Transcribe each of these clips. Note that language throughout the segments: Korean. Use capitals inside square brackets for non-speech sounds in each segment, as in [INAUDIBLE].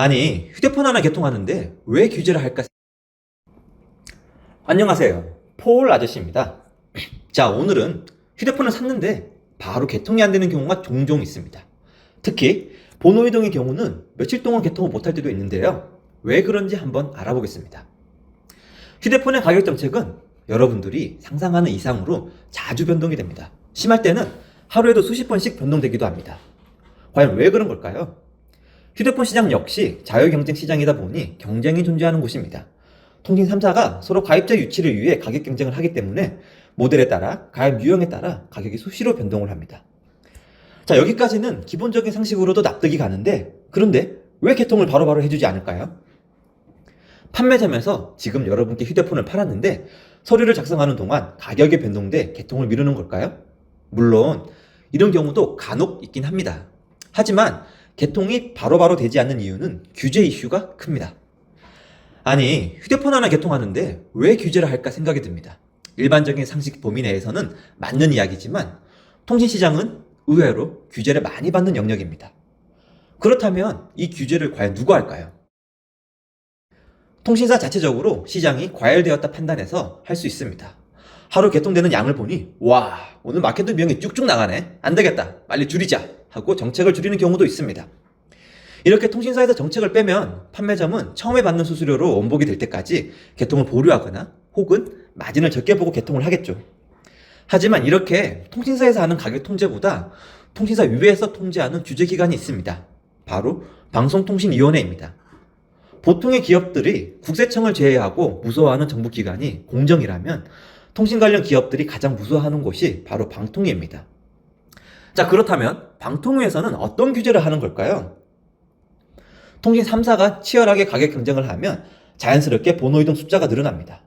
아니, 휴대폰 하나 개통하는데 왜 규제를 할까? 안녕하세요. 폴 아저씨입니다. [CLEARS THROAT] 자, 오늘은 휴대폰을 샀는데 바로 개통이 안 되는 경우가 종종 있습니다. 특히 번호 이동의 경우는 며칠 동안 개통을 못할 때도 있는데요. 왜 그런지 한번 알아보겠습니다. 휴대폰의 가격 정책은 여러분들이 상상하는 이상으로 자주 변동이 됩니다. 심할 때는 하루에도 수십 번씩 변동되기도 합니다. 과연 왜 그런 걸까요? 휴대폰 시장 역시 자유경쟁 시장이다 보니 경쟁이 존재하는 곳입니다. 통신 3사가 서로 가입자 유치를 위해 가격 경쟁을 하기 때문에 모델에 따라 가입 유형에 따라 가격이 수시로 변동을 합니다. 자, 여기까지는 기본적인 상식으로도 납득이 가는데 그런데 왜 개통을 바로바로 해주지 않을까요? 판매점에서 지금 여러분께 휴대폰을 팔았는데 서류를 작성하는 동안 가격이 변동돼 개통을 미루는 걸까요? 물론 이런 경우도 간혹 있긴 합니다. 하지만 개통이 바로 바로 되지 않는 이유는 규제 이슈가 큽니다. 아니, 휴대폰 하나 개통하는데 왜 규제를 할까 생각이 듭니다. 일반적인 상식 범위 내에서는 맞는 이야기지만 통신시장은 의외로 규제를 많이 받는 영역입니다. 그렇다면 이 규제를 과연 누가 할까요? 통신사 자체적으로 시장이 과열되었다 판단해서 할 수 있습니다. 하루 개통되는 양을 보니 와 오늘 마케팅 비용이 쭉쭉 나가네 안 되겠다 빨리 줄이자 하고 정책을 줄이는 경우도 있습니다. 이렇게 통신사에서 정책을 빼면 판매점은 처음에 받는 수수료로 원복이 될 때까지 개통을 보류하거나 혹은 마진을 적게 보고 개통을 하겠죠. 하지만 이렇게 통신사에서 하는 가격 통제보다 통신사 위에서 통제하는 규제 기관이 있습니다. 바로 방송통신위원회입니다. 보통의 기업들이 국세청을 제외하고 무서워하는 정부 기관이 공정이라면 통신 관련 기업들이 가장 무서워하는 곳이 바로 방통위입니다. 자, 그렇다면 방통위에서는 어떤 규제를 하는 걸까요? 통신 3사가 치열하게 가격 경쟁을 하면 자연스럽게 번호 이동 숫자가 늘어납니다.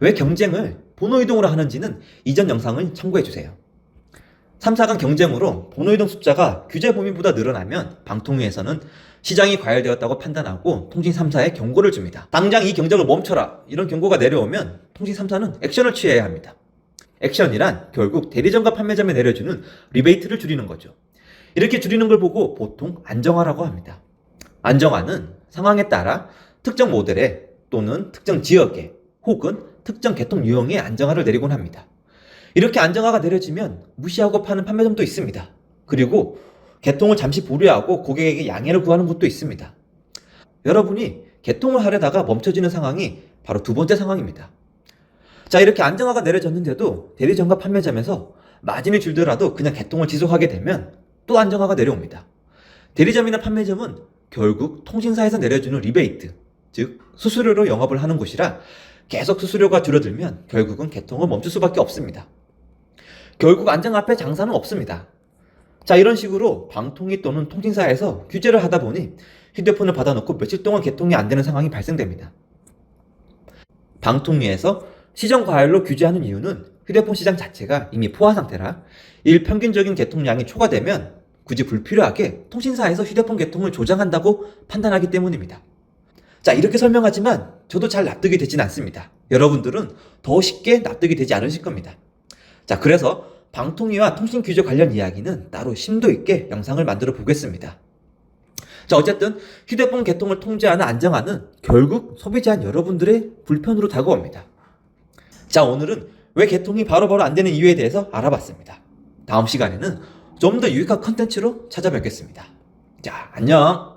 왜 경쟁을 번호 이동으로 하는지는 이전 영상을 참고해 주세요. 3사 간 경쟁으로 번호 이동 숫자가 규제 범위보다 늘어나면 방통위에서는 시장이 과열되었다고 판단하고 통신 3사에 경고를 줍니다. 당장 이 경쟁을 멈춰라. 이런 경고가 내려오면 통신 3사는 액션을 취해야 합니다. 액션이란 결국 대리점과 판매점에 내려주는 리베이트를 줄이는 거죠. 이렇게 줄이는 걸 보고 보통 안정화라고 합니다. 안정화는 상황에 따라 특정 모델에 또는 특정 지역에 혹은 특정 개통 유형에 안정화를 내리곤 합니다. 이렇게 안정화가 내려지면 무시하고 파는 판매점도 있습니다. 그리고 개통을 잠시 보류하고 고객에게 양해를 구하는 곳도 있습니다. 여러분이 개통을 하려다가 멈춰지는 상황이 바로 두 번째 상황입니다. 자, 이렇게 안정화가 내려졌는데도 대리점과 판매점에서 마진이 줄더라도 그냥 개통을 지속하게 되면 또 안정화가 내려옵니다. 대리점이나 판매점은 결국 통신사에서 내려주는 리베이트, 즉 수수료로 영업을 하는 곳이라 계속 수수료가 줄어들면 결국은 개통을 멈출 수밖에 없습니다. 결국 안정 앞에 장사는 없습니다. 자, 이런 식으로 방통위 또는 통신사에서 규제를 하다 보니 휴대폰을 받아놓고 며칠 동안 개통이 안 되는 상황이 발생됩니다. 방통위에서 시정 과열로 규제하는 이유는 휴대폰 시장 자체가 이미 포화 상태라 일 평균적인 개통량이 초과되면 굳이 불필요하게 통신사에서 휴대폰 개통을 조장한다고 판단하기 때문입니다. 자, 이렇게 설명하지만 저도 잘 납득이 되진 않습니다. 여러분들은 더 쉽게 납득이 되지 않으실 겁니다. 자, 그래서 방통위와 통신 규제 관련 이야기는 따로 심도 있게 영상을 만들어 보겠습니다. 자, 어쨌든 휴대폰 개통을 통제하는 안정화는 결국 소비자 여러분들의 불편으로 다가옵니다. 자, 오늘은 왜 개통이 바로바로 안 되는 이유에 대해서 알아봤습니다. 다음 시간에는 좀 더 유익한 컨텐츠로 찾아뵙겠습니다. 자, 안녕!